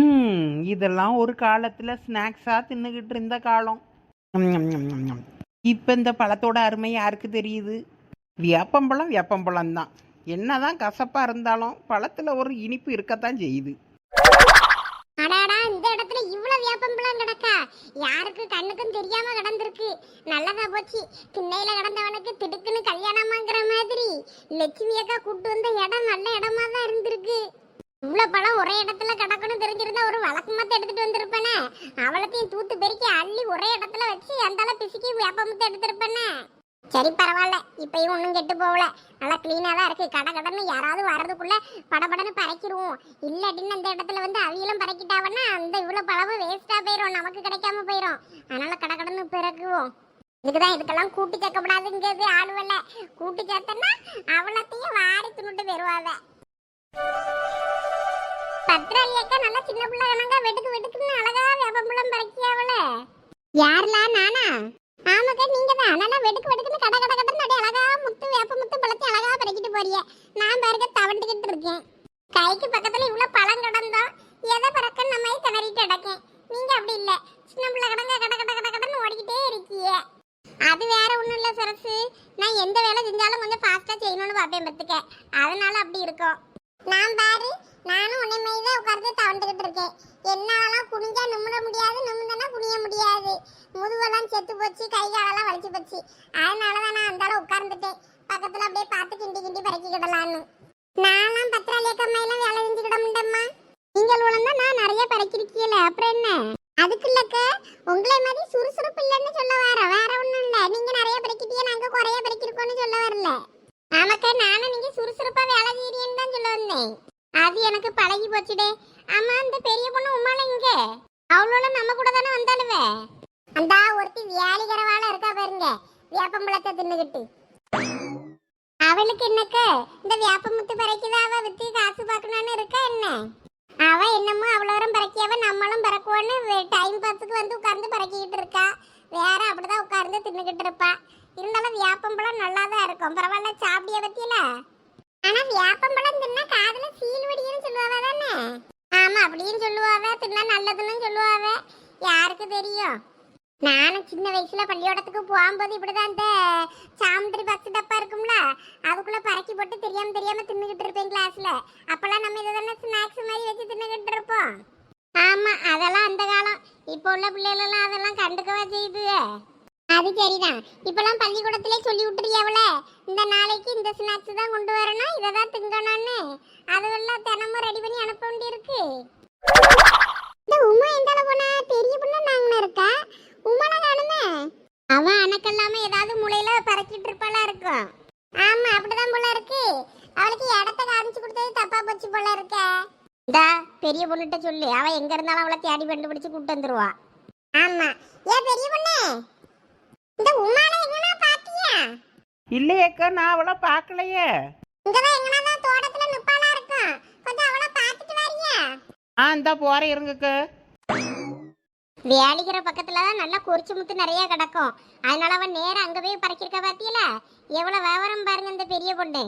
ஹம், இதெல்லாம் ஒரு காலத்தில் ஸ்நாக்ஸாக தின்னுக்கிட்டு இருந்த காலம். இப்போ இந்த பழத்தோட அருமை யாருக்கு தெரியுது? வேப்பம்பழம் வேப்பம்பழம் தான் என்னதான் கசப்பாக இருந்தாலும் பழத்தில் ஒரு இனிப்பு இருக்கத்தான் செய்யுது. அடாடா இந்த இடத்துல இவ்வளவு வேப்பம்பழம் கிடக்கா? யாருக்கு கண்ணுக்கும் தெரியாம கிடந்திருக்கு. நல்லதா போச்சு. திண்ணையில கிடந்தவனுக்கு திடுக்குன்னு கல்யாணமாங்கிற மாதிரி. லட்சுமி அக்கா கூட்டு வந்த இடம் நல்ல இடமா தான் இருந்திருக்கு. இவ்வளவு பழம் ஒரே இடத்துல கிடக்குன்னு தெரிஞ்சிருந்தா ஒரு வழக்கமத்தை எடுத்துட்டு வந்திருப்பேனே. அவளத்தையும் தூத்து பெருக்கி அள்ளி ஒரே இடத்துல வச்சு அந்தால பிசுக்கி வேப்பமத்தை எடுத்திருப்பேனே. சரி பரவாயில்ல. இப்பயும் ஒன்றும் கெட்டு போகல. நல்லா க்ளீனாக தான் இருக்கு. கடை கடன்னு யாராவது வர்றதுக்குள்ள படபடன்னு பறக்கிடுவோம் இல்லாட்டின்னு அந்த இடத்துல வந்து அவியலும் பறக்கிட்டாவன்னா அந்த இவ்வளோ பழமும் வேஸ்ட்டாக போயிடும் நமக்கு கிடைக்காம போயிடும் அதனால் கடை கடன்னு பிறக்குவோம். இதுக்குதான் இதுக்கெல்லாம் கூட்டி சேர்க்கப்படாதுங்கிறது ஆளுவல்ல கூட்டி சேர்த்தன்னா அவளத்தையும் வாரி தின்னுட்டு வருவாவ பத்ராளி அக்கா நல்லா சின்ன பிள்ளை கணங்க வெட்டுக்கு வெட்டுக்குன்னு அழகா வேப்பம்பழம் பறக்கியாவல யாருலா நானா? ஆமாக்கா நீங்க தான் நல்லா வெடுக்கு வெடுக்குன்னு கட கட கடன்னு அப்படியே அழகா முத்து வேப்ப முத்து பழத்தை அழகா பறக்கிட்டு போறிய. நான் பாருங்க தவண்டுகிட்டு இருக்கேன். கைக்கு பக்கத்துல இவ்வளவு பழம் கிடந்தோம் எதை பறக்கன்னு நம்ம திணறிட்டு அடக்கேன் நீங்க அப்படி இல்ல. சின்ன பிள்ளை கடங்க கட கட கட கடன்னு ஓடிக்கிட்டே இருக்கீங்க அது வேற ஒண்ணும் இல்ல சரசு. நான் எந்த வேலை செஞ்சாலும் கொஞ்சம் ஃபாஸ்டா செய்யணும்னு பார்ப்பேன் பத்துக்க அதனால அப்படி இருக்கும். நான் பாரு நானும் உன்னை மாதிரி தான் உட்கார்ந்து தவண்டுகிட்டு இருக்கேன். என்னாலாம் குனிஞ்சா நிமிட முடியாது நிமிந்தனா குனிய முடியாது. முதுவெல்லாம் செத்து போச்சு கை காலெல்லாம் வலிச்சு போச்சு. அதனால தான் நான் அந்தால உட்கார்ந்துட்டேன். பக்கத்தில் அப்படியே பார்த்து கிண்டி கிண்டி பறக்கிக்கிடலான்னு. நான்லாம் பத்திராளிய கம்மையெல்லாம் வேலை செஞ்சுக்கிட முடியம்மா நீங்கள் உழந்தா நான் நிறைய பறக்கிருக்கீல அப்புறம் என்ன? அதுக்கு இல்லக்க உங்களை மாதிரி சுறுசுறுப்பு இல்லைன்னு சொல்ல வர வேற ஒன்றும் இல்லை. நீங்கள் நிறைய பறக்கிட்டீங்க நாங்கள் குறைய பறக்கிருக்கோன்னு சொல்ல வரல. நமக்கு நானும் நீங்கள் சுறுசுறுப்பாக வேலை செய்யறீங்கன்னு தான் சொல்ல வந்தேன். அது எனக்கு பழகி போச்சுடே. ஆமா அந்த பெரிய பொண்ணு உமால இங்க அவளோட நம்ம கூட தானே வந்தாளுவே. அந்த ஒருத்தி வியாழிகரவால இருக்கா பாருங்க. வேப்பம்பழத்தை தின்னுகிட்டு. அவளுக்கு என்னக்க? இந்த வேப்பமுத்து பறைக்குதா? அவ வித்து காசு பார்க்கணும்னு இருக்கா என்ன? அவ என்னமோ அவ்வளோரம் பறக்கியவ நம்மளும் பறக்குவோன்னு டைம் பாஸுக்கு வந்து உட்கார்ந்து பறக்கிக்கிட்டு இருக்கா. வேற அப்படிதான் உட்கார்ந்து தின்னுகிட்டு இருப்பா. இருந்தாலும் வேப்பம்பழம் நல்லா தான் இருக்கும். பரவாயில்ல சாப்பிடிய பத்தியில? ஆனா வேப்பம்பழம் தின்னா காதுல சீல் வடியும் சொல்லுவாவ தானே? ஆமா அப்படியும் சொல்லுவாவ தின்னா நல்லதுன்னு சொல்லுவாவ. யாருக்கு தெரியும்? நானும் சின்ன வயசுல பள்ளியோடத்துக்கு போகும்போது இப்படிதான் அந்த சாமுந்திரி பாக்ஸ் டப்பா இருக்கும்ல அதுக்குள்ள பறக்கி போட்டு தெரியாம தெரியாம தின்னுகிட்டு இருப்பேன் கிளாஸ்ல அப்பெல்லாம் நம்ம இதை தானே ஸ்நாக்ஸ் மாதிரி வச்சு தின்னுகிட்டு இருப்போம். ஆமா அதெல்லாம் அந்த காலம். இப்போ உள்ள பிள்ளைகளெல்லாம் அதெல்லாம் கண்டுக்கவா செய்யுது அது சரிதான். இப்பெல்லாம் பள்ளிக்கூடத்திலே சொல்லி விட்டுறியாவல? இந்த நாளைக்கு இந்த ஸ்நாக்ஸ் தான் கொண்டு வரணும். இதை தான் திங்கணும்னு அதெல்லாம் தினமும் ரெடி பண்ணி அனுப்ப வேண்டியிருக்கு. இந்த உமா எந்தால போனா பெரிய பொண்ணு நாங்கன இருக்கா? உமால காணுமே. அவ அணக்கல்லாம ஏதாவது முளையில பறக்கிட்டு இருப்பாளா இருக்கும். ஆமா அப்படிதான் போல இருக்கு. அவளுக்கு இடத்த காமிச்சு கொடுத்தது தப்பா போச்சு போல இருக்க. இந்தா பெரிய பொண்ணுகிட்ட சொல்லு. அவ எங்க இருந்தாலும் அவளை தேடி கண்டுபிடிச்சு கூட்டு வந்துருவா. ஆமா. ஏன் பெரிய பொண்ணு? இந்த உமால எங்கனா பாத்தியா இல்லையேக்கா நான் அவளை பார்க்கலையே. இங்கதான் எங்கனா தான் தோட்டத்துல நிப்பாளா இருக்கும் கொஞ்சம் அவளை பார்த்துட்டு வரியா. ஆ இந்த போறேன் இருங்கக்கா வேலிக்கிற பக்கத்துல தான் நல்லா குறிச்சு முத்து நிறைய கிடக்கும். அதனால அவன் நேரா அங்க போய் பறக்கிருக்க பாத்தியல எவ்வளவு விவரம் பாருங்க இந்த பெரிய பொண்ணு.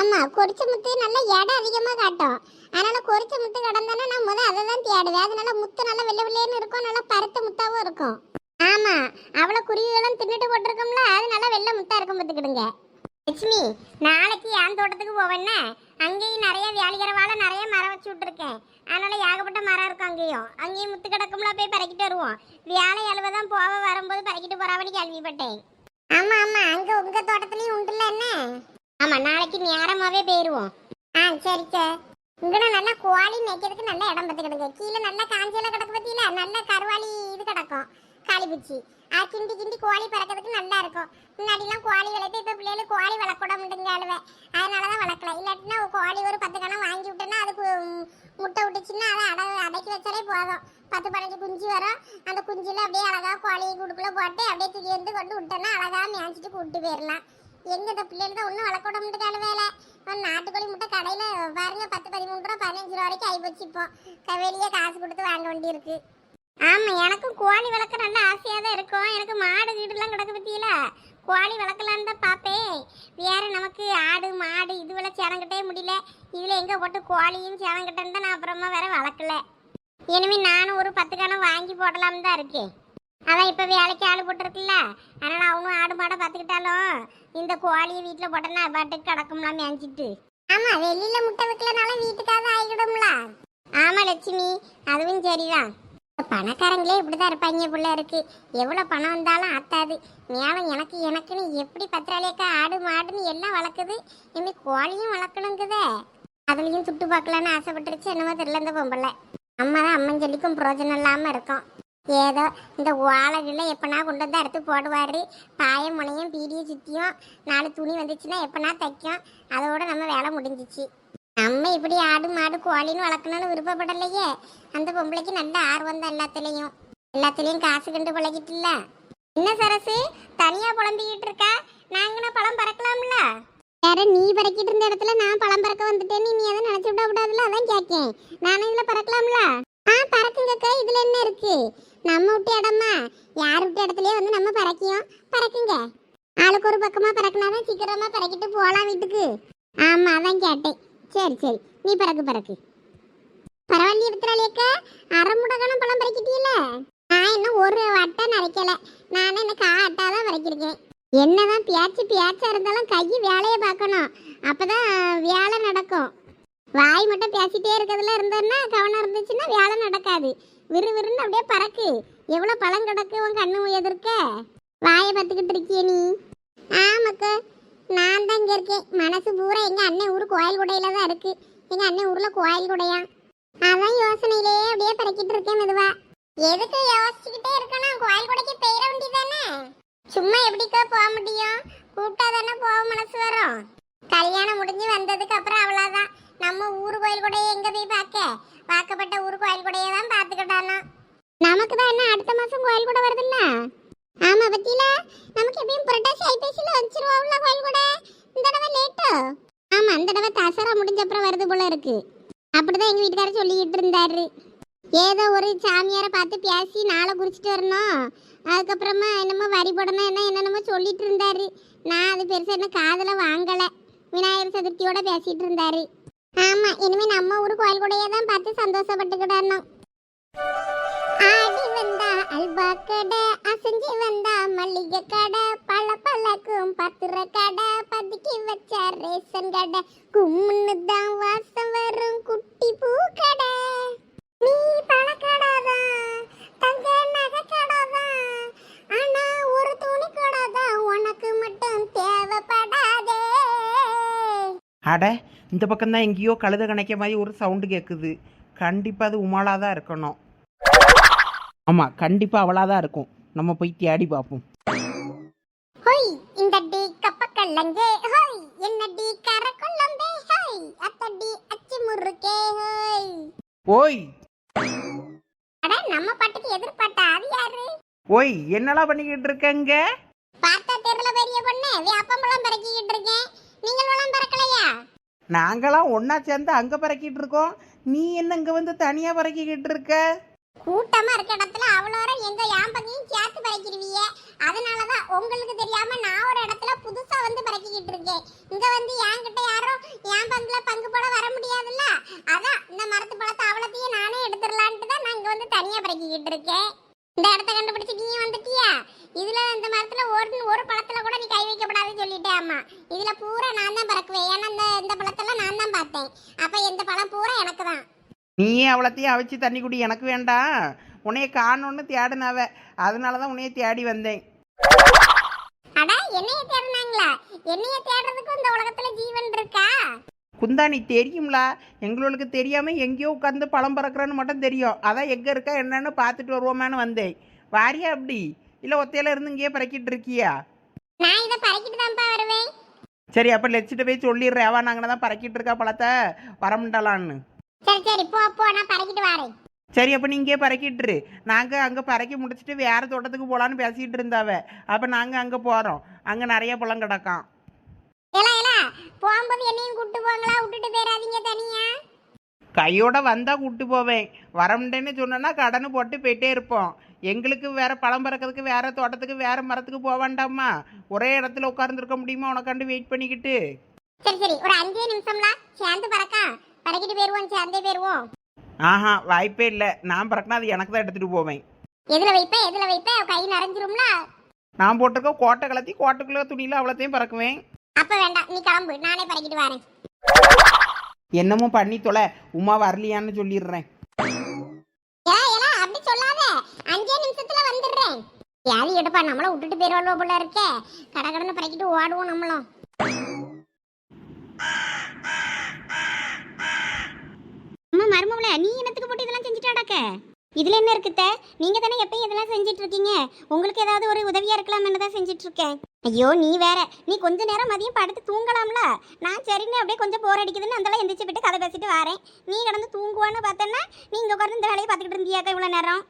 ஆமா குறிச்ச முத்து நல்ல எடை அதிகமா காட்டும். அதனால குறிச்ச முத்து கிடந்தானே நான் முத அதை தான் தேடுவேன். அதனால முத்து நல்லா வெள்ளை வெள்ளையன்னு இருக்கும் நல்லா பருத்த முத்தாவும் இருக்கும். ஆமா அவளை குருவிகளும் தின்னுட்டு போட்டிருக்கோம்ல அது நல்லா வெள்ளை முத்தா இருக்கும் பார்த்துக்கிடுங்க. லட்சுமி நாளைக்கு என் தோட்டத்துக்கு போவேன்னா அங்கேயும் நிறைய வேலிக்கிற வாழை நிறைய மரம் வச்சு விட்டுருக்கேன். அதனால ஏகப்பட்ட மரம் இருக்கும் அங்கேயும். அங்கேயும் முத்து கிடக்கும்ல போய் பறக்கிட்டு வருவோம். வேலை அழுவ தான் போக வரும்போது பறக்கிட்டு போறாவடி கேள்விப்பட்டேன். ஆமா ஆமா அங்க உங்க தோட்டத்துலயும் உண்டுல என்ன? ஆமா நாளைக்கு நேரமாவே போயிருவோம். ஆ சரி சார். இங்கன நல்லா கோழி மேய்க்கிறதுக்கு நல்ல இடம் பார்த்துக்கிடுங்க. கீழே நல்லா காஞ்சல கிடக்கு பத்தியில நல்ல கருவாளி இது கிடக்கும். காளிபூச்சி அது கிண்டி கிண்டி கோழி பறக்கிறதுக்கு நல்லா இருக்கும் முன்னாடிலாம் கோழி வளர்த்து இப்போ பிள்ளைகளுக்கு கோழி வளர்க்கூட முடியுங்க அழுவேன் அதனால தான் வளர்க்கல. இல்லாட்டினா கோழி ஒரு பத்து கணம் வாங்கி விட்டேன்னா அதுக்கு முட்டை விட்டுச்சுன்னா அதை அடை அடக்கி வச்சாலே போதும். பத்து பதினஞ்சு குஞ்சு வரும். அந்த குஞ்சில் அப்படியே அழகாக கோழி கூடுக்குள்ளே போட்டு அப்படியே தூக்கி வந்து கொண்டு விட்டோன்னா அழகாக மேய்ச்சிட்டு கூப்பிட்டு போயிடலாம். எங்கே இந்த பிள்ளைகள் தான் ஒன்றும் வளர்க்கூட முடியாது வேலை நாட்டுக்கோழி முட்டை கடையில் பாருங்க பத்து பதிமூணு ரூபா பதினஞ்சு ரூபா வரைக்கும் ஆகிப்போச்சு இப்போ. வெளியே காசு கொடுத்து வாங்க வேண்டியிருக்கு. ஆமாம் எனக்கும் கோழி வளர்க்க நல்ல ஆசையாக தான் இருக்கும். எனக்கு மாடு வீடுலாம் கிடக்கு பற்றியில கோழி வளர்க்கலான்னு தான் பார்ப்பேன் வேறு நமக்கு ஆடு மாடு இதுவெல்லாம் சேரங்கிட்டே முடியல. இதில் எங்கே போட்டு கோழியும் சேனங்கிட்டேன்னு தான் நான் அப்புறமா வேற வளர்க்கல. இனிமேல் நானும் ஒரு பத்து கணம் வாங்கி போடலாம்னு தான் இருக்கேன். அதான் இப்போ வேலைக்கு ஆள் போட்டிருக்குல்ல. அதனால் அவனும் ஆடு மாடை பார்த்துக்கிட்டாலும் இந்த கோழியை வீட்டில் போட்டனா பாட்டுக்கு கிடக்கும்லாம் மேய்ஞ்சிட்டு ஆமாம் வெளியில் முட்டை வைக்கலனால வீட்டுக்காக ஆகிடும்ல ஆமாம் லட்சுமி. அதுவும் சரிதான். பணக்காரங்களே இப்படிதான் இருப்பாங்க புள்ள இருக்கு. எவ்வளோ பணம் வந்தாலும் ஆத்தாது. மேலும் எனக்கு எனக்குன்னு எப்படி பத்திராளியக்கா ஆடு மாடுன்னு எல்லாம் வளர்க்குது? இனி கோழியும் வளர்க்கணுங்குதே. அதுலேயும் சுட்டு பார்க்கலான்னு ஆசைப்பட்டுருச்சு. என்னமோ தெரியல இந்த பொம்பளை. அம்மா தான் அம்மன் சொல்லிக்கும் பிரோஜனம் இல்லாமல் இருக்கும். ஏதோ இந்த ஓலைகளை எப்பனா கொண்டு வந்து அறுத்து போடுவார். பாய முனையும் பீடியும் சுற்றியும் நாலு துணி வந்துச்சுன்னா எப்பனா தைக்கும். அதோட நம்ம வேலை முடிஞ்சிச்சு. நம்ம இப்படி ஆடு மாடு கோழின்னு வளர்க்கணும்னு விருப்பப்படலையே. அந்த பொம்பளைக்கு நல்ல ஆர்வம் தான் எல்லாத்துலேயும். எல்லாத்துலேயும் காசு கண்டு பழகிட்டுல என்ன சரசு? தனியா புலம்பிக்கிட்டு இருக்கா? நாங்கன பழம் பறக்கலாம்ல? வேற நீ பறக்கிட்டு இருந்த இடத்துல நான் பழம் பறக்க வந்துட்டேன்னு நீ எதுவும் நினைச்சு விட கூடாதுல அதான் கேட்கேன் நானும் இதுல பறக்கலாம்ல? ஆ பறக்குங்கக்கா. இதுல என்ன இருக்கு? நம்ம விட்டு இடமா? யார் விட்டு இடத்துலயே வந்து நம்ம பறக்கியோம்? பறக்குங்க. ஆளுக்கு ஒரு பக்கமா பறக்கினாதான் சீக்கிரமா பறக்கிட்டு போகலாம் வீட்டுக்கு. ஆமா அதான் கேட்டேன். சரி சரி. நீ பறக்கு பறக்கு பரவாயில்ல எடுத்துறாளேக்க அரை முடகணம் பழம் பறக்கிட்டீல நான் இன்னும் ஒரு வட்டை நரைக்கல. நானே எனக்கு கா அட்டா தான் வரைக்கிருக்கேன் என்னதான் பேச்சு பேச்சா இருந்தாலும் கை வேலையை பார்க்கணும். அப்பதான் வேலை நடக்கும். வாய் மட்டும் பேசிட்டே இருக்கிறதுல இருந்தோன்னா கவனம் இருந்துச்சுன்னா வேலை நடக்காது. விறு விறுன்னு அப்படியே பறக்கு. எவ்வளோ பழம் கிடக்கு உன் கண்ணு எதிர்க்க? வாயை பார்த்துக்கிட்டு இருக்கிய நீ. ஆமாக்கா. நான் தான் இங்கே இருக்கேன். மனசு பூரா எங்கள் அண்ணன் ஊர் கோயில் குடையில தான் இருக்கு. எங்கள் அண்ணன் ஊரில் கோயில் குடையான் அதான் யோசனையிலேயே அப்படியே பறக்கிட்டு இருக்கேன் மெதுவா. எதுக்கு யோசிச்சுக்கிட்டே இருக்கணும்? கோயில் குடைக்கு பெயர வேண்டியதானே சும்மா எப்படிக்கா போக முடியும்? கூப்பிட்டா தானே போக மனசு வரும். கல்யாணம் முடிஞ்சு வந்ததுக்கு அப்புறம் அவ்வளோதான் நம்ம ஊர் கோயில் குடையை எங்கே போய் பார்க்க? பார்க்கப்பட்ட ஊர் கோயில் குடையை தான் பார்த்துக்கிட்டானா? நமக்கு தான் என்ன அடுத்த மாதம் கோயில் கூட வருதுல்ல? ஆமா பத்தியில? நமக்கு எப்பயும் புரட்டாசி ஐப்பசியில வச்சிருவோம்ல கோயில் கூட. இந்த தடவை லேட்டோ ஆமா அந்த தடவை தசரா முடிஞ்ச அப்புறம் வருது போல இருக்கு. அப்படிதான் எங்க வீட்டுக்காரர் சொல்லிக்கிட்டு இருந்தாரு. ஏதோ ஒரு சாமியாரை பார்த்து பேசி நாளை குறிச்சிட்டு வரணும். அதுக்கப்புறமா என்னமோ வரி போடணும் என்ன என்னென்னமோ சொல்லிட்டு இருந்தாரு. நான் அது பெருசாக என்ன காதில் வாங்கலை. விநாயகர் சதுர்த்தியோட பேசிட்டு இருந்தாரு. ஆமா இனிமே நம்ம ஊர் கோயில் கூடையே தான் பார்த்து சந்தோஷப்பட்டுக்கிடணும். ஆடி வந்தா அல்வா கடை அசைஞ்சு வந்தா மல்லிகை கடை பல பழக்கும் பத்திர கடை பதுக்கி வச்ச ரேஷன் கடை. கும்முன்னு தான் வாசம் வரும் குட்டி பூ கடை. நீ பழக்கடாதான் தங்க நகை கடாதான். ஆனா ஒரு துணி கடாதான் உனக்கு மட்டும் தேவைப்படாதே. அட இந்த பக்கம் தான் எங்கேயோ கழுத கணைக்க மாதிரி ஒரு சவுண்டு கேட்குது கண்டிப்பாக அது உமாளாக தான் இருக்கணும். ஆமாம் கண்டிப்பாக அவளாக தான் இருக்கும். நம்ம போய் தேடி பார்ப்போம். ஹோய் இந்த டி கப்பக்கல்லங்கே ஹோய் என்ன டி கரக்குள்ளம்பே ஹோய் அத்தடி அச்சி முறுக்கே. ஹோய். ஓய். அட நம்ம பாட்டுக்கு எதிர்பார்த்தா அது யாரு? ஓய் என்னலாம் பண்ணிக்கிட்டு இருக்கங்க? பார்த்தா தெருல பெரிய பொண்ணு வியாப்பம்பழம் பறக்கிக்கிட்டு இருக்கேன். நீங்கள் வளம் பறக்கலையா? நாங்களாம் ஒன்றா சேர்ந்து அங்கே பறக்கிட்டு இருக்கோம். நீ என்ன இங்கே வந்து தனியாக பறக்கிக்கிட்டு இருக்க? கூட்டமா இருக்க இடத்துல அவ்வளோ எங்க யாம் பங்கையும் சேர்த்து பறக்கிடுவீங்க அதனாலதான் உங்களுக்கு தெரியாம நான் ஒரு இடத்துல புதுசா வந்து பறக்கிக்கிட்டு இருக்கேன். இங்க வந்து என்கிட்ட யாரும் என் பங்குல பங்கு போட வர முடியாதுல்ல? அதான் இந்த மரத்து பழத்தை அவ்வளோத்தையும் நானே எடுத்துடலான்ட்டு தான் நான் இங்க வந்து தனியா பறக்கிக்கிட்டு இருக்கேன். இந்த இடத்த கண்டுபிடிச்சு நீ வந்துட்டியா? இதுல இந்த மரத்துல ஒரு ஒரு பழத்துல கூட நீ கை வைக்கப்படாதுன்னு சொல்லிட்டே அம்மா. இதுல பூரா நான் தான் பறக்குவேன். ஏன்னா இந்த இந்த பழத்தெல்லாம் நான் தான் பார்த்தேன். அப்ப எந்த பழம் பூரா எனக்கு தான். நீயே அவ்வளோத்தையும் அவிச்சு தண்ணி குடி எனக்கு வேண்டாம் உன்னைய காணோன்னு தேடினாவ அதனால தான் உன்னைய தேடி வந்தேன். அட என்னைய தேடுனாங்களா? என்னைய தேடுறதுக்கு இந்த உலகத்துல ஜீவன் இருக்கா? குந்தாணி தெரியும்ல? எங்களுக்கு தெரியாமல் எங்கேயோ உட்காந்து பழம் பறக்கிறன்னு மட்டும் தெரியும். அதான் எங்கே இருக்கா என்னன்னு பார்த்துட்டு வருவோமான்னு வந்தேன். வாரியா அப்படி? இல்லை ஒத்தையில இருந்து இங்கேயே பறக்கிட்டு இருக்கியா? நான் இதை பறக்கிட்டு தான்ப்பா வருவேன். சரி அப்போ லெச்சிட்ட போய் சொல்லிடுறேன். அவன் நாங்கள் தான் பறக்கிட்டு இருக்கா பழத்தை. வரமுண்டலான்னு சரி சரி போ போ நான் பறக்கிட்டு வரேன். சரி அப்போ நீ பறக்கிட்டுரு. நாங்கள் அங்கே பறக்கி முடிச்சுட்டு வேறு தோட்டத்துக்கு போகலான்னு பேசிகிட்டு இருந்தாவ. அப்போ நாங்கள் அங்கே போகிறோம் அங்கே நிறைய பழம் கிடக்காம். ஏலா ஏலா போகும்போது என்னையும் கூட்டு போங்களா? விட்டுட்டு போயிடாதீங்க தனியா. கையோட வந்தால் கூப்பிட்டு போவேன். வரமுண்டேன்னு சொன்னோன்னா கடனை போட்டு போயிட்டே இருப்போம். எங்களுக்கு வேற பழம் பறக்கிறதுக்கு வேற தோட்டத்துக்கு வேற மரத்துக்கு போக வேண்டாமா? ஒரே இடத்துல உட்கார்ந்துருக்க முடியுமா உனக்காண்டு வெயிட் பண்ணிக்கிட்டு? சரி சரி ஒரு அஞ்சே நிமிஷம்ல. சேர்ந்து பறக்கா. பறக்கிட்டு போயிருவோம் சேர்ந்தே போயிருவோம். ஆஹா வாய்ப்பே இல்லை. நான் பறக்கினா அது எனக்கு தான் எடுத்துகிட்டு போவேன். எதுல வைப்ப எதுல வைப்ப? கை நிறைஞ்சிரும்ல? நான் போட்டிருக்க கோட்டை கலத்தி கோட்டைக்குள்ள துணியில் அவ்வளோத்தையும் பறக்குவேன். அப்ப வேண்டாம் நீ கிளம்பு. நானே பறக்கிட்டு வரேன். என்னமோ பண்ணி தொலை. உமா வரலையான்னு சொல்லிடுறேன். அப்படி சொல்லாத. அஞ்சே நிமிஷத்துல வந்துடுறேன். யாரு எடுப்பா நம்மள விட்டுட்டு போயிருவாளோ போல இருக்கே. கடை கடனை பறக்கிட்டு ஓடுவோம் நம்மளும். அம்மா நீ என்னத்துக்கு போட்டு இதெல்லாம் செஞ்சுட்டாடாக்க இதுல என்ன இருக்குத்த நீங்க தானே எப்பயும் இதெல்லாம் செஞ்சுட்டு இருக்கீங்க. உங்களுக்கு ஏதாவது ஒரு உதவியா இருக்கலாம்னு தான் செஞ்சுட்டு இருக்கேன். ஐயோ நீ வேற. நீ கொஞ்ச நேரம் மதியம் படுத்து தூங்கலாம்ல? நான் சரின்னு அப்படியே கொஞ்சம் போர் அடிக்குதுன்னு அந்தெல்லாம் எந்திரிச்சு விட்டு கதை பேசிட்டு வரேன். நீ கிடந்து தூங்குவான்னு பார்த்தேன்னா நீ இங்க உட்காந்து இந்த வேலையை பார்த்துக்கிட்டு இருந்தியாக்கா இவ்வளோ நேரம்?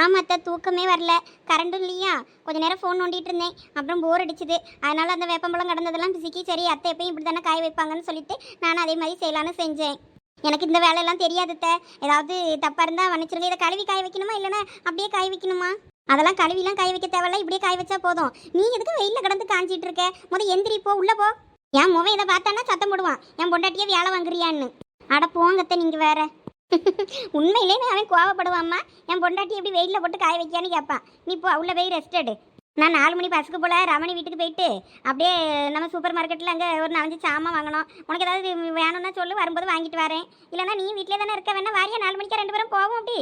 ஆமாத்த தூக்கமே வரல. கரண்டும் இல்லையா? கொஞ்ச நேரம் ஃபோன் நோண்டிட்டு இருந்தேன். அப்புறம் போர் அடிச்சுது. அதனால அந்த வேப்பம்பழம் கடந்ததெல்லாம் பிசிக்கி சரி அத்தை எப்பயும் இப்படி தானே காய வைப்பாங்கன்னு சொல்லிட்டு நானும் அதே மாதிரி செய்யலான்னு செஞ்சேன். எனக்கு இந்த வேலையெல்லாம் தெரியாது அத்தை. ஏதாவது தப்பாக இருந்தால் மன்னிச்சிருங்க. இதை கழுவி காய வைக்கணுமா? இல்லைன்னா அப்படியே காய வைக்கணுமா? அதெல்லாம் கழுவிலாம் காய வைக்க தேவையில்ல. இப்படியே காய வச்சா போதும். நீ எதுக்கு வெயிலில் கிடந்து காஞ்சிட்டு இருக்க? முத எந்திரி போ. உள்ள போ. என் முகம் இதை பார்த்தானா சத்தம் போடுவான். என் பொண்டாட்டியே வேலை வாங்குறியான்னு. அட போங்கத்த நீங்கள் வேற. உண்மையிலே அவன் கோவப்படுவாம்மா என் பொண்டாட்டி எப்படி வெயிலில் போட்டு காய வைக்கான்னு கேட்பான். நீ இப்போ உள்ள போய் ரெஸ்ட் எடு. நான் நாலு மணி பஸ்ஸுக்கு போல ரமணி வீட்டுக்கு போயிட்டு அப்படியே நம்ம சூப்பர் மார்க்கெட்டில் அங்கே ஒரு நாலஞ்சு சாமான் வாங்கணும். உனக்கு ஏதாவது வேணும்னா சொல்லு வரும்போது வாங்கிட்டு வரேன். இல்லைன்னா நீ வீட்டிலே தானே இருக்க வேணா வாரியா நாலு மணிக்கு ரெண்டு பேரும் போவோம் அப்படி.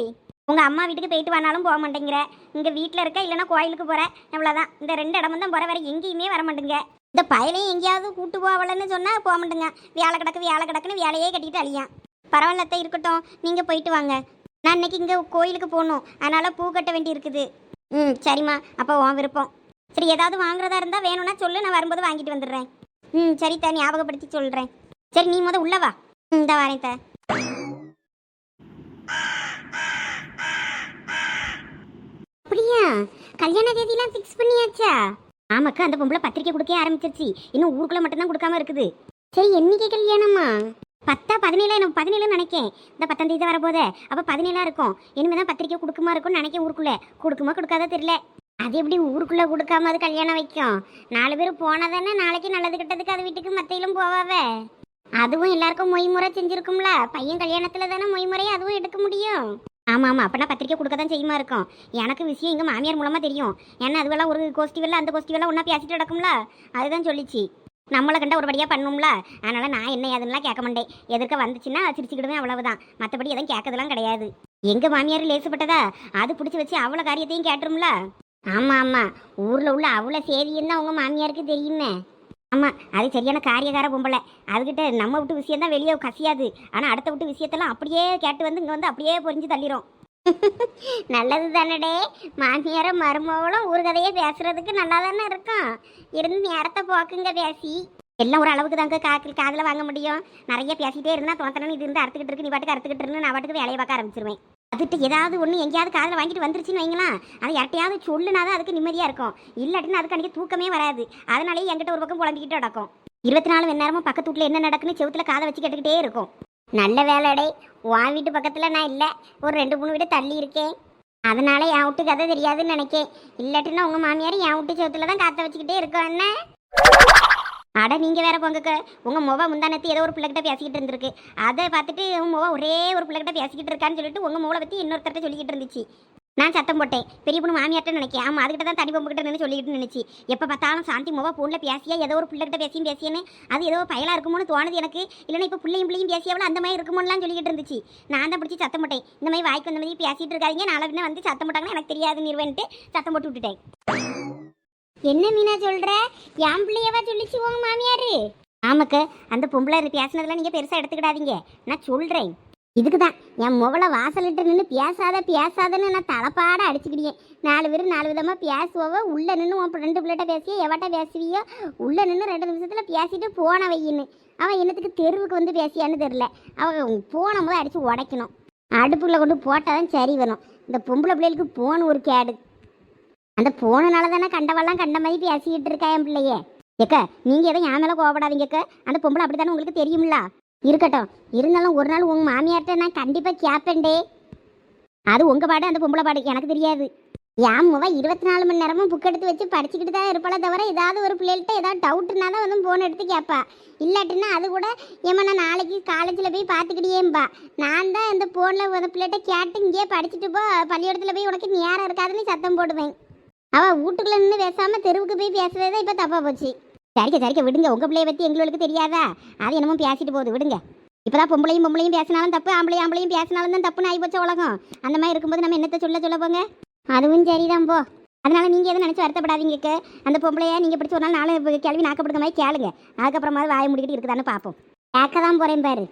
உங்கள் அம்மா வீட்டுக்கு போயிட்டு வந்தாலும் போக மாட்டேங்கிற. இங்கே வீட்டில் இருக்க இல்லைன்னா கோயிலுக்கு போகிறேன் இவ்வளோதான் இந்த ரெண்டு இடமும் தான் போகிற வேற எங்கேயுமே வர மாட்டேங்க. இந்த பயலையும் எங்கேயாவது கூட்டு போவலன்னு சொன்னால் போக மாட்டேங்க. வேலை கிடக்கு வேலை கிடக்குன்னு வேலையே கட்டிட்டு அழியான். பரவாயில்லத்த இருக்கட்டும். நீங்கள் போயிட்டு வாங்க. நான் இன்னைக்கு இங்கே கோயிலுக்கு போகணும். அதனால் பூ கட்ட வேண்டி இருக்குது. ம் சரிம்மா. அப்போ உன் விருப்பம். சரி ஏதாவது வாங்குறதா இருந்தால் வேணும்னா சொல்லு நான் வரும்போது வாங்கிட்டு வந்துடுறேன். ம் சரி தா ஞாபகப்படுத்தி சொல்கிறேன் சரி நீ முத உள்ளவா ம் இந்த வரேன் தா. அப்படியா? கல்யாண தேதியெல்லாம் ஃபிக்ஸ் பண்ணியாச்சா? ஆமாக்கா அந்த பொம்பளை பத்திரிக்கை கொடுக்க ஆரம்பிச்சிருச்சு. இன்னும் ஊருக்குள்ள மட்டும்தான் கொடுக்காம இருக்குது. சரி என்னைக்கு கல்யாணமா பத்தா பதினேழு எனக்கு பதினேழு நினைக்கேன். இந்த பத்தாம் தேதி வரப்போதே அப்போ பதினேழா இருக்கும். இனிமேதான் பத்திரிக்கை கொடுக்குமா இருக்கும்னு நினைக்க ஊருக்குள்ளே. கொடுக்குமா கொடுக்காதா தெரியல. அது எப்படி ஊருக்குள்ளே கொடுக்காம அது கல்யாணம் வைக்கும்? நாலு பேர் போனாதானே நாளைக்கு நல்லது கெட்டதுக்கு அது வீட்டுக்கு மத்தையிலும் போவாவே? அதுவும் எல்லாருக்கும் மொய்முறை செஞ்சுருக்கும்ல செஞ்சிருக்கும்ல. பையன் கல்யாணத்தில் தானே மொய்முறையை அதுவும் எடுக்க முடியும். ஆமாம் ஆமாம் அப்பனா பத்திரிக்கை கொடுக்க தான் செய்யுமா இருக்கும். எனக்கு விஷயம் எங்கள் மாமியார் மூலமாக தெரியும். ஏன்னா அதுவெல்லாம் ஒரு கோஷ்டி வெல்லாம் அந்த கோஷ்டி வெல்லாம் ஒன்றா பேசிட்டு நடக்கும்ல அதுதான் சொல்லிச்சு. நம்மளை கண்ட ஒருபடியாக பண்ணும்ல? அதனால் நான் என்ன ஏதுன்னா கேட்க மாட்டேன். எதிர்க்க வந்துச்சுன்னா சிரிச்சுக்கிடுவேன் அவ்வளவுதான். மற்றபடி எதுவும் கேட்கறதுலாம் கிடையாது. எங்கள் மாமியார் லேசுப்பட்டதா? அது பிடிச்சி வச்சு அவ்வளோ காரியத்தையும் கேட்டுரும்ல? ஆமாம் ஆமாம் ஊரில் உள்ள அவ்வளோ சேதியும் தான் உங்கள் மாமியாருக்கு தெரியுமே. ஆமாம் அது சரியான காரியக்கார பொம்பளை. அதுக்கிட்ட நம்ம விட்டு விஷயம் தான் வெளியே கசியாது. ஆனால் அடுத்த விட்டு விஷயத்தெல்லாம் அப்படியே கேட்டு வந்து இங்கே வந்து அப்படியே பொறிஞ்சு தள்ளிரும். நல்லது தானடே மாமியாரும் மருமகளும் ஒரு கதையே பேசுறதுக்கு நல்லா தானே இருக்கும். இருந்து நேரத்தை போக்குங்க பேசி. எல்லாம் ஒரு அளவுக்கு தாங்க காக்கில் காதில் வாங்க முடியும். நிறைய பேசிட்டே இருந்தா தோத்தனு இது இருந்து அறுத்துக்கிட்டு இருக்கு நீ பாட்டுக்கு அறுத்துக்கிட்டு இருந்து நான் பாட்டுக்கு வேலையை பார்க்க ஆரம்பிச்சிருவேன். அதுட்டு ஏதாவது ஒன்று எங்கேயாவது காதில் வாங்கிட்டு வந்துருச்சுன்னு வைங்களா அதை யார்ட்டையாவது சொல்லுனா தான் அதுக்கு நிம்மதியாக இருக்கும். இல்லாட்டின்னு அதுக்கு அன்றைக்கி தூக்கமே வராது. அதனாலேயே என்கிட்ட ஒரு பக்கம் புலம்பிக்கிட்டு நடக்கும் இருபத்தி நாலு மணி நேரமும் பக்கத்து வீட்டில் என்ன நடக்குன்னு செவுத்துல காதை வச்சு கேட்டுக்கிட்டே இருக்கும். நல்ல வேலைடே உன் வீட்டு பக்கத்தில் நான் இல்லை. ஒரு ரெண்டு மூணு வீடு தள்ளி இருக்கேன். அதனால என் விட்டு கதை தெரியாதுன்னு நினைக்கேன். இல்லாட்டின்னா உங்கள் மாமியார் என் வீட்டு செவுத்துல தான் காத்த வச்சுக்கிட்டே இருக்கோம் என்ன? அட நீங்கள் வேற பொங்கக்கு. உங்க முவ முந்தானத்து ஏதோ ஒரு பிள்ளைகிட்ட பேசிக்கிட்டு இருந்திருக்கு. அதை பார்த்துட்டு உங்கள் முவ ஒரே ஒரு பிள்ளைகிட்ட பேசிக்கிட்டு இருக்கான்னு சொல்லிட்டு உங்கள் மூளை பற்றி இன்னொருத்தர்கிட்ட சொல்லிக்கிட்டு இருந்துச்சு. நான் சத்தம் போட்டேன். பெரிய பொண்ணு மாமியார்ட்ட நினைக்கேன். ஆமாம் அதுக்கிட்ட தான் தனி பொம்பு கிட்ட நின்று சொல்லிட்டு நினைச்சு எப்போ பார்த்தாலும் சாந்தி முவ ஃபோனில் பேசியா ஏதோ ஒரு பிள்ளைகிட்ட பேசியும் பேசியேன்னு. அது ஏதோ பயலாக இருக்குமோன்னு தோணுது எனக்கு. இல்லைன்னா இப்போ பிள்ளையும் பிள்ளையும் பேசியவள அந்த மாதிரி இருக்குமோலாம் சொல்லிக்கிட்டு இருந்துச்சு. நான் தான் பிடிச்சி சத்தம் போட்டேன். இந்த மாதிரி வாய்க்கு வந்த மாதிரி பேசிட்டு இருக்காதிங்க. நாளை பின்ன வந்து சத்தம் போட்டாங்கன்னா எனக்கு தெரியாது நிறுவன்ட்டு சத்தம் போட்டு விட்டுட்டேன். என்ன மீனா சொல்கிற என் பிள்ளையவா சொல்லிச்சு உங்க மாமியார்? ஆமாக்க அந்த பொம்பளை பேசினதெல்லாம் நீங்கள் பெருசாக எடுத்துக்கிடாதீங்க. நான் சொல்கிறேன் இதுக்கு தான் என் முகல வாசலிட்டு நின்று பேசாத பேசாதன்னு நான் தலைப்பாட அடிச்சுக்கிட்டேன் நாலு பேர் நாலு விதமாக பேசுவவ. உள்ள நின்று உன் ரெண்டு பிள்ளைகிட்ட பேசிய எவட்ட பேசுவியோ? உள்ள நின்று ரெண்டு நிமிஷத்தில் பேசிட்டு போன வையின்னு. அவன் என்னத்துக்கு தெருவுக்கு வந்து பேசியான்னு தெரில அவன் போன போது அடித்து உடைக்கணும். அடுப்புக்குள்ளே கொண்டு போட்டால் தான் சரி வரும். இந்த பொம்பளை பிள்ளைகளுக்கு போன ஒரு கேடு. அந்த போனனால தானே கண்டவெல்லாம் கண்ட மாதிரி பேசிக்கிட்டு இருக்கா என் பிள்ளைய? ஏக்க நீங்கள் எதுவும் என் மேலே கோவப்படாதீங்கக்க. அந்த பொம்பளை அப்படி தானே உங்களுக்கு தெரியும்ல? இருக்கட்டும். இருந்தாலும் ஒரு நாள் உங்கள் மாமியார்கிட்ட நான் கண்டிப்பாக கேப்பேன்டே அது உங்கள் பாடு அந்த பொம்பளை பாடு எனக்கு தெரியாது. என் முவ இருபத்தி நாலு மணி நேரமும் புக் எடுத்து வச்சு படிச்சுக்கிட்டு தான் இருப்பாளே தவிர ஏதாவது ஒரு பிள்ளைகள்ட்ட ஏதாவது டவுட்னா தான் வந்து ஃபோன் எடுத்து கேட்பா இல்லாட்டினா அது கூட ஏமா நான் நாளைக்கு காலேஜில் போய் பார்த்துக்கிட்டேம்பா நான் தான் இந்த ஃபோனில் ஒரு பிள்ளைகிட்ட கேட்டு இங்கேயே படிச்சுட்டு போ பள்ளிக்கூடத்தில் போய் உனக்கு நேரம் இருக்காதுன்னு சத்தம் போடுவேன். அவள் வீட்டுக்குள்ள நின்று பேசாமல் தெருவுக்கு போய் பேசுவதே இப்போ தப்பாக போச்சு. சரிக்க சரிக்க விடுங்க. உங்கள் பிள்ளைய பற்றி எங்களுக்கு தெரியாதா? அது என்னமோ பேசிட்டு போகுது. விடுங்க. இப்போதான் பொம்பளையும் பொம்பளையும் பேசினாலும் தப்பு ஆம்பளையும் ஆம்பளையும் பேசினாலும் தான் தப்புன்னு ஆகி போச்ச உலகம். அந்த மாதிரி இருக்கும்போது நம்ம என்னத்தை சொல்ல சொல்ல போங்க? அதுவும் சரிதான் போ. அதனால நீங்கள் எதுவும் நினச்சி வருத்தப்படாதீங்க அந்த பொம்பளைய நீங்கள் பிடிச்ச ஒரு நாள் நாலு கேள்வி நாக்கப்படுற மாதிரி கேளுங்க. அதுக்கப்புறமா வாய முடிக்கிட்டு இருக்குதான்னு பார்ப்போம் கேட்க தான் போகிறேன் பாரு.